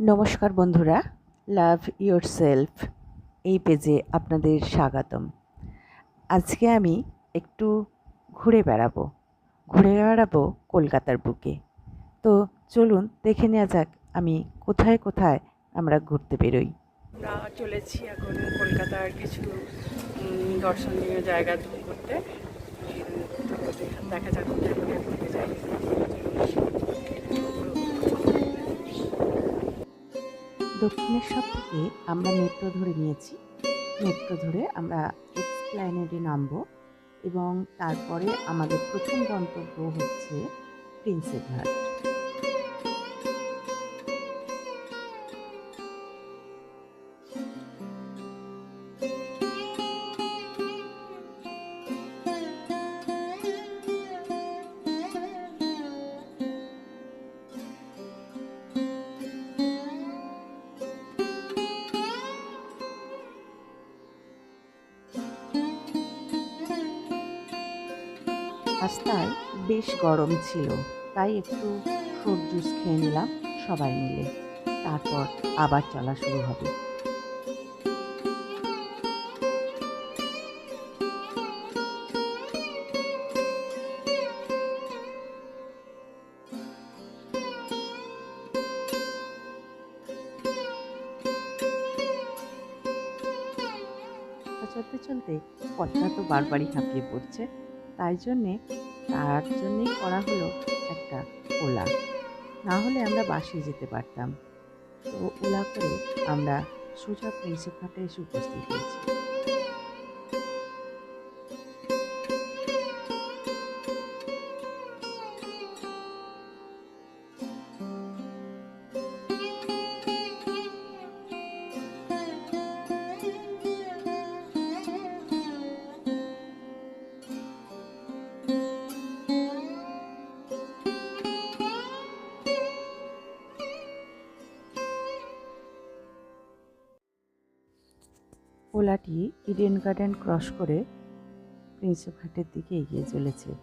নমস্কার বন্ধুরা, love your self এই পেজে আপনাদের স্বাগতম। আজকে আমি একটু ঘুরে বেড়াবো ঘুরে বেড়াবো কলকাতার বুকে। তো চলুন দেখে নেওয়া যাক, আমি কোথায় কোথায় আমরা ঘুরতে বেরোই। চলেছি এখন কলকাতার কিছু দর্শনীয় জায়গা ঘুরতে দেখা যাক দক্ষিণেশ্বর থেকে আমরা মেট্রো ধরে নিয়েছি। মেট্রো ধরে আমরা এক্সপ্ল্যানেডে নামব এবং তারপরে আমাদের প্রথম গন্তব্য হচ্ছে প্রিন্সেপ ঘাট। রাস্তায় বেশ গরম ছিল, তাই একটু ফ্রুট জুস খেয়ে নিলাম সবাই মিলে। তারপর আবার চলা শুরু হবে। চলতে চলতে পথটা তো বারবারই হাঁপিয়ে পড়ছে, তাই জন্যে তার জন্যেই করা হলো একটা ওলা। না হলে আমরা বাসে যেতে পারতাম। তো ওলা করে আমরা সোজা প্রিন্সেপ ঘাটে এসে উপস্থিত হয়েছি। ওলাটি ইডেন গার্ডেন ক্রস করে প্রিন্সেপ ঘাটের দিকে এগিয়ে চলেছে।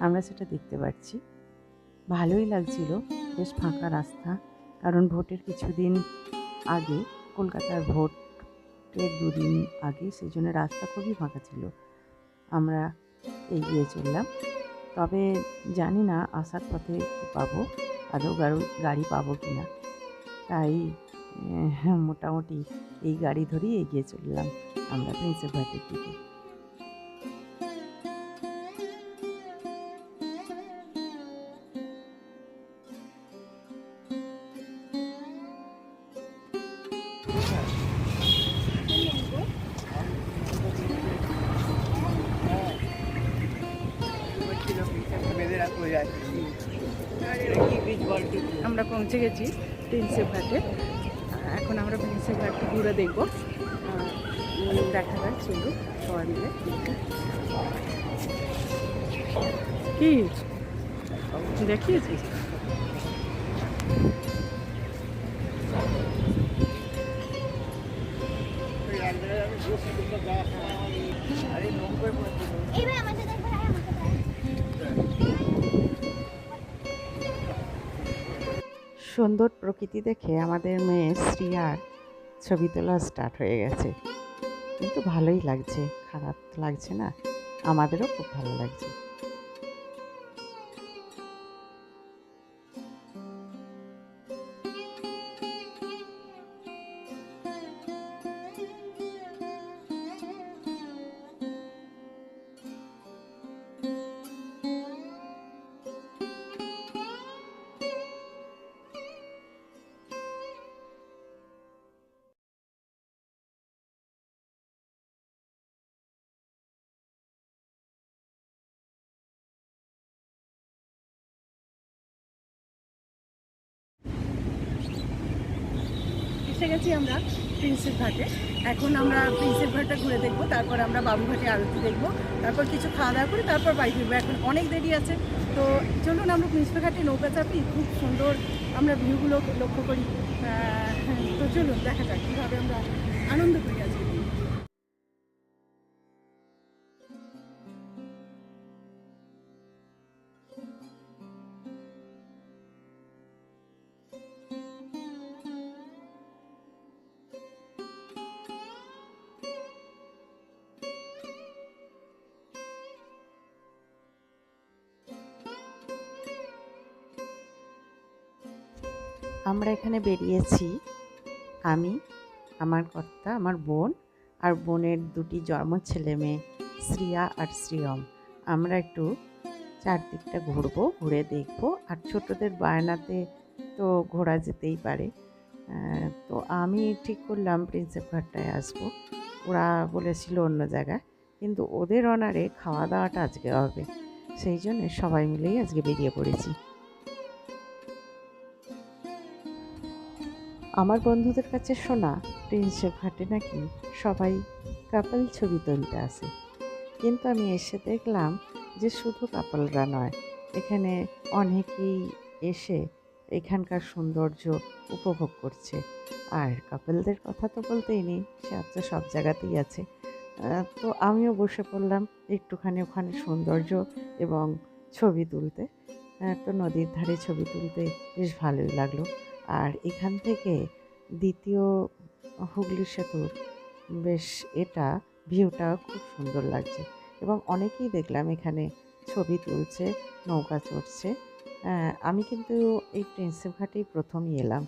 আমরা সেটা দেখতে পাচ্ছি। ভালোই লাগছিল। বেশ ফাঁকা রাস্তা। কারণ ভোটের কিছুদিন আগে, কলকাতার ভোটের দুদিন আগে সেই জন্য রাস্তা খুবই ফাঁকা ছিল। আমরা এগিয়ে চললাম। তবে জানি না আসার পথে কী পাবো? আদৌ গাড়ি পাবো কি না তাই মোটামুটি এই গাড়ি ধরেই এগিয়ে চললাম আমরা প্রিন্সেপ ঘাটের দিকে। আমরা পৌঁছে গেছি প্রিন্সেপ ঘাটে এখন আমরা প্রিন্সেপ ঘাটটি ঘুরে দেখব। উম, দেখা যাক চলুন সবাই মিলে। কি? দেখিয়েছি সুন্দর প্রকৃতি দেখে আমাদের মেয়ে শ্রিয়ার ছবি তোলা স্টার্ট হয়ে গেছে। কিন্তু ভালোই লাগছে, খারাপ লাগছে না, আমাদেরও খুব ভালো লাগছে। এসে গেছি আমরা প্রিন্সেপ ঘাটে। এখন আমরা প্রিন্সেপ ঘাটটা ঘুরে দেখব, তারপর আমরা বাবুঘাটে আরতি দেখব, তারপর কিছু খাওয়া দাওয়া করে তারপর বাড়ি ফিরবো। এখন অনেক দেরি আছে। তো চলুন আমরা প্রিন্সেপ ঘাটে নৌকা চাপি, খুব সুন্দর আমরা ভিউগুলো লক্ষ্য করি। তো চলুন দেখা যাক কীভাবে আমরা আনন্দ করি আজকে। আমরা এখানে বেরিয়েছি। আমি, আমার কর্তা, আমার বোন আর বোনের দুটি জন্ম ছেলে মেয়ে, শ্রিয়া আর শ্রিয়ম। আমরা একটু চারদিকটা ঘুরবো, ঘুরে দেখব। আর ছোটদের বায়নাতে তো ঘোরা যেতেই পারে। তো আমি ঠিক করলাম প্রিন্সেপ ঘাটটায় আসব। ওরা বলেছিল অন্য জায়গায়। কিন্তু ওদের অনারে খাওয়া দাওয়াটা আজকে হবে। সেই জন্য সবাই মিলেই আজকে বেরিয়ে পড়েছি। আমার বন্ধুদের কাছে শোনা প্রিন্সেপ ঘাটে নাকি সবাই কাপল ছবি তুলতে আসে। কিন্তু আমি এসে দেখলাম যে শুধু কাপলরা নয়, এখানে অনেকেই এসে এখানকার সৌন্দর্য উপভোগ করছে। আর কাপলদের কথা তো বলতেই নেই, সে তো সব জায়গাতেই আছে। তো আমিও বসে পড়লাম একটুখানি ওখানে সৌন্দর্য এবং ছবি তুলতে। তো নদীর ধারে ছবি তুলতে বেশ ভালোই লাগল। আর এখান থেকে দ্বিতীয় হুগলি সেতুর বেশ এটা ভিউটা খুব সুন্দর লাগছে। এবং অনেকেই দেখলাম এখানে ছবি তুলছে, নৌকা চড়ছে। আমি কিন্তু এই প্রিন্সেপ ঘাটেই প্রথমই এলাম।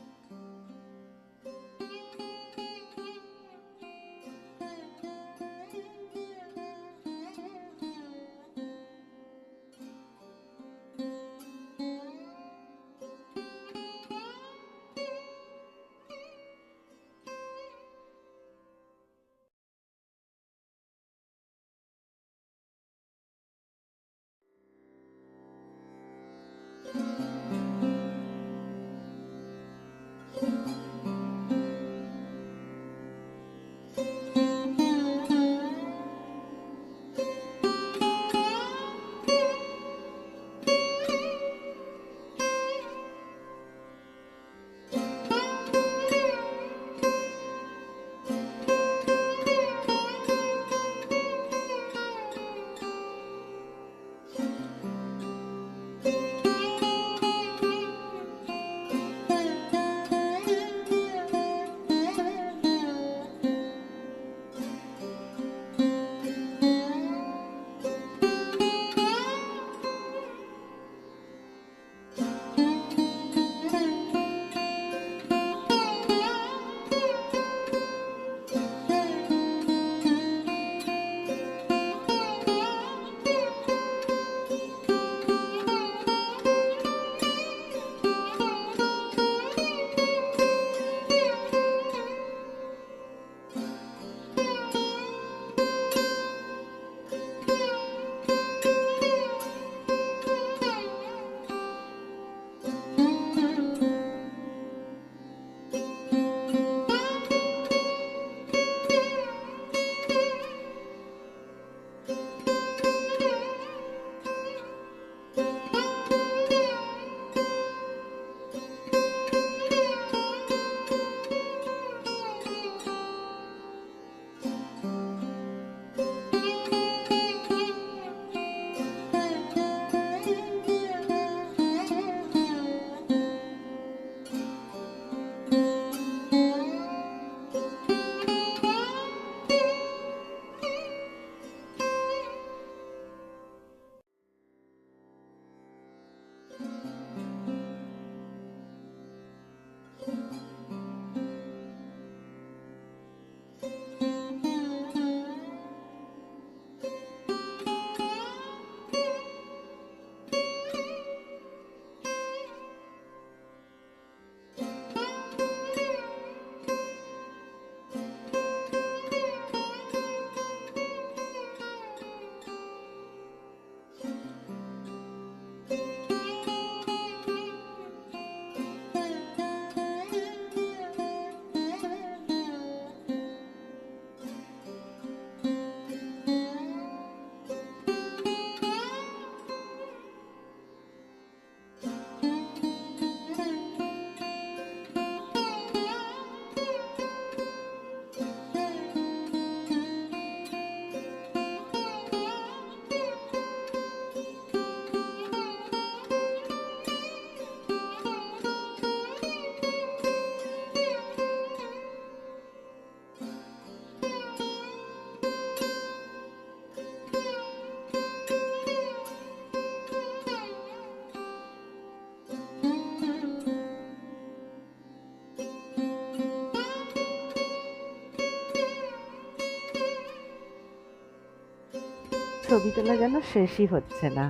ছবি তোলা যেন শেষই হচ্ছে না।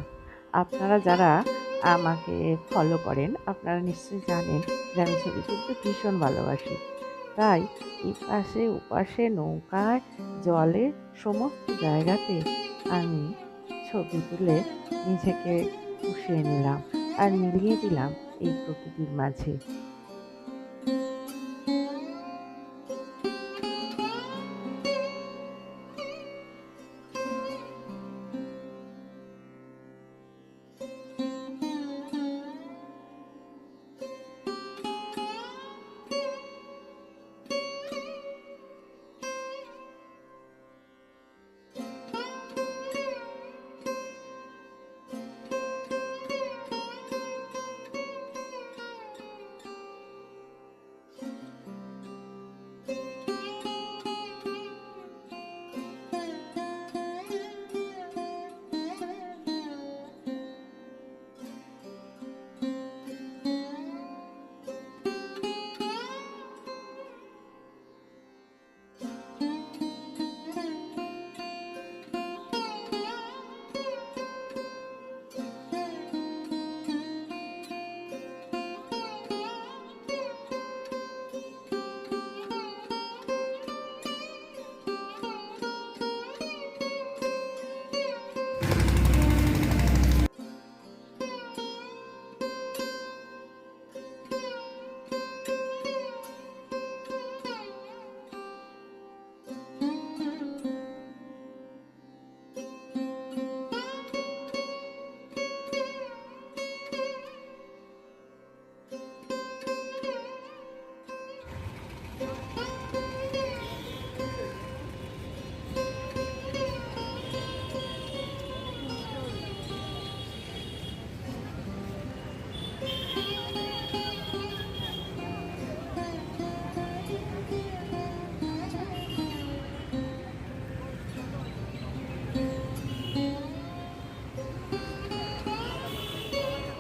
আপনারা যারা আমাকে ফলো করেন, আপনারা নিশ্চয়ই জানেন যে আমি ছবি তুলতে ভীষণ ভালোবাসি। তাই এপাশে ওপাশে নৌকায়, জলে, সমস্ত জায়গাতে আমি ছবি তুলে নিজেকে পুষিয়ে নিলাম আর মিলিয়ে দিলাম এই প্রকৃতির মাঝে।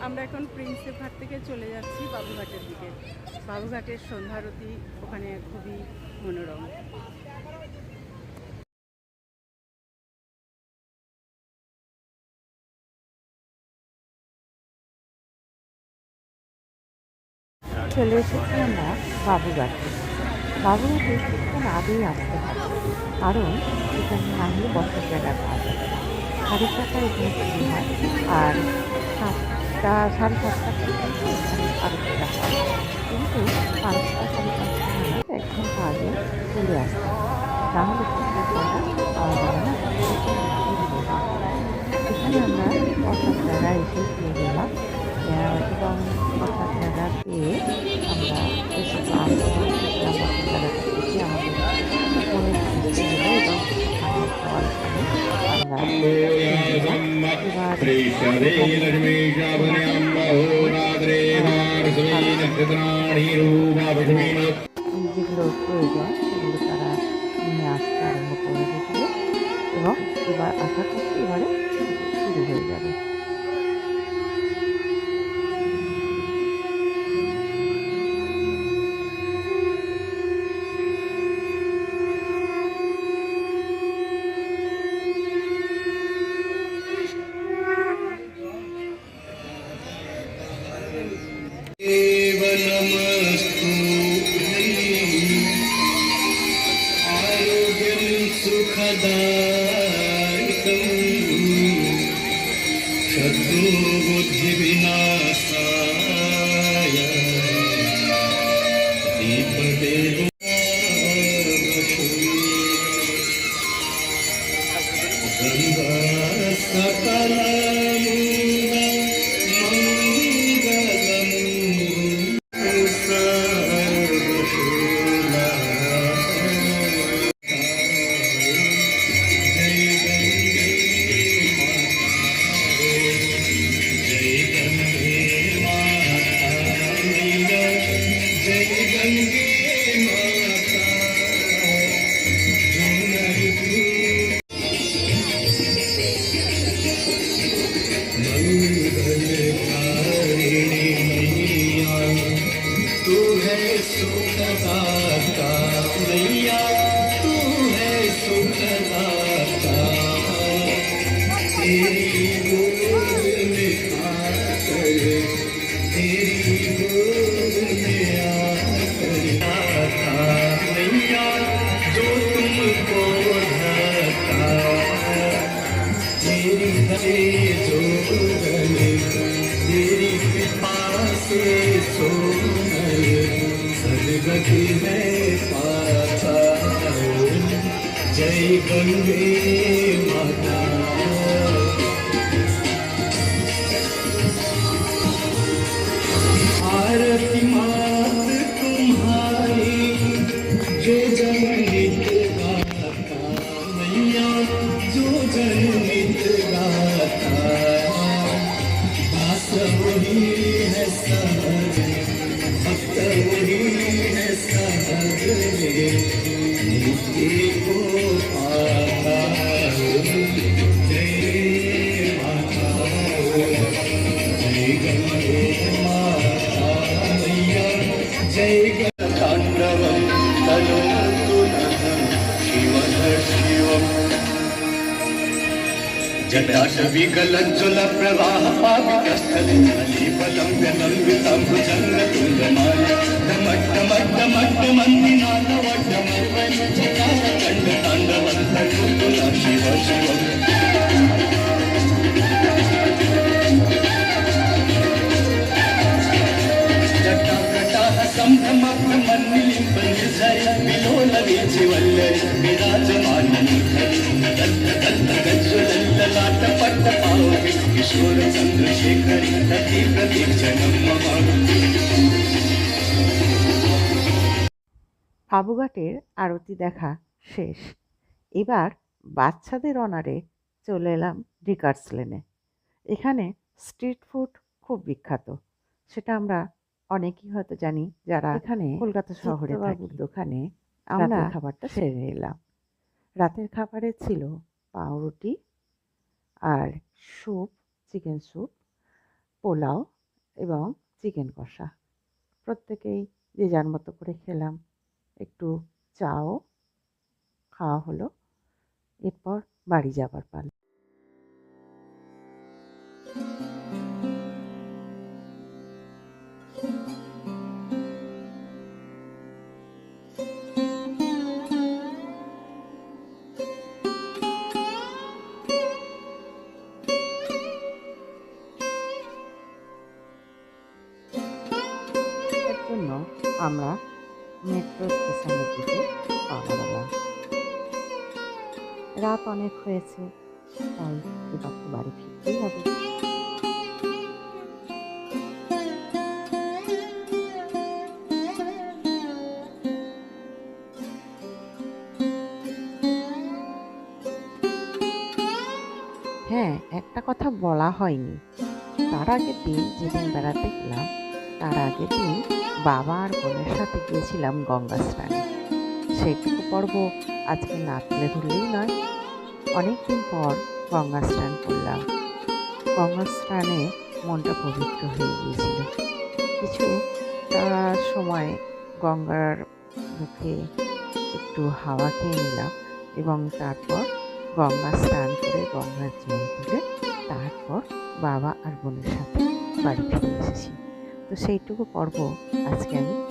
আমরা এখন প্রিন্সেপ ঘাট থেকে চলে যাচ্ছি বাবুঘাটের দিকে। বাবুঘাটের সন্ধ্যারতি ওখানে খুবই মনোরম। চলে এসেছি আমরা বাবুঘাটে। বাবুঘাটে কিছুক্ষণ আগেই আসতে হবে, কারণ এখানে নামলে বসার জায়গা পাওয়া যাবে চারটা এখানে আর সাতটা সাড়ে সাতটা পর্যন্ত এখানে আরতি দেখা হয় কিন্তু পাঁচটা সাড়ে পাঁচটা নাগাদ এক ঘণ্টা আগে চলে আসতে হবে তাহলে বসার জায়গা পাওয়া যাবে না এখানে আমরা বসার জায়গা এসে পেয়ে গেলাম আহ, এবং বসার জায়গা পেয়ে আমরা এসে পার বসার জায়গাটা দেখে আমাদের মনে খুশি হলো এবং খাবার খাওয়ার পরে আমরা এবার যেগুলো প্রয়োজন সেগুলো তারা নিয়ে আসতে আরম্ভ করে দিয়েছিল এবং এবার আশা করছি এবারে শুরু হয়ে যাবে जटाशविकलज्जुलप्रवाहपापिकस्थलीबलं व्यलम्बितं भुजङ्गतुङ्गमाय दमट्टमट्टमट्टमन्दिर किशोरचन्द्रशेखरि रति प्रतीक्षणं मम বাবুঘাটের আরতি দেখা শেষ এবার বাচ্চাদের অনারে চলে এলাম ডিকার্স লেনে এখানে স্ট্রিট ফুড খুব বিখ্যাত। সেটা আমরা অনেকেই হয়তো জানি যারা এখানে কলকাতা শহরে থাকি। দোকানে আমরা খাবারটা সেরে এলাম রাতের খাবারে ছিল পাউরুটি আর স্যুপ চিকেন স্যুপ পোলাও এবং চিকেন কষা। প্রত্যেকেই যে যার মতো করে খেলাম। একটু চাও খাওয়া হলো। এরপর বাড়ি যাবার পাল। জন্য আমরা মেট্রো স্টেশনের দিকে পাওয়া গেলাম রাত অনেক হয়েছে, তাই এবার তো বাড়ি ফিরতেই হবে। হ্যাঁ একটা কথা বলা হয়নি। তার আগের দিন যেদিন বেড়াতে গেলাম, তার আগের দিন বাবা আর বোনের সাথে গিয়েছিলাম গঙ্গা স্নানে। সেটুকু পর্ব আজকে না তুলে ধরলেই নয়। অনেক দিন পর গঙ্গা স্নান করলাম। গঙ্গা স্নানে মনটা পবিত্র হয়ে গিয়েছিল। কিছু তার সময় গঙ্গার মুখে একটু হাওয়া খেয়ে নিলাম এবং তারপর গঙ্গা স্নান করে গঙ্গার জল তুলে তারপর বাবা আর বোনের সাথে বাড়ি ফিরে এসেছি। তো সেইটুকু পর্ব আজকে আমি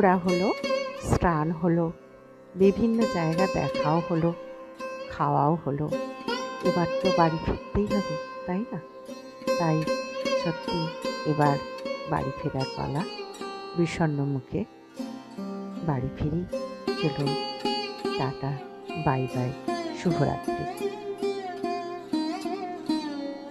ঘোরা হলো, স্নান হলো, বিভিন্ন জায়গা দেখাও হলো, খাওয়াও হলো। এবার তো বাড়ি ফিরতেই হবে, তাই না? তাই সত্যি এবার বাড়ি ফেরার পালা, বিষণ্ণ মুখে। বাড়ি ফিরি, চলুন, টাটা, বাই বাই, শুভরাত্রি।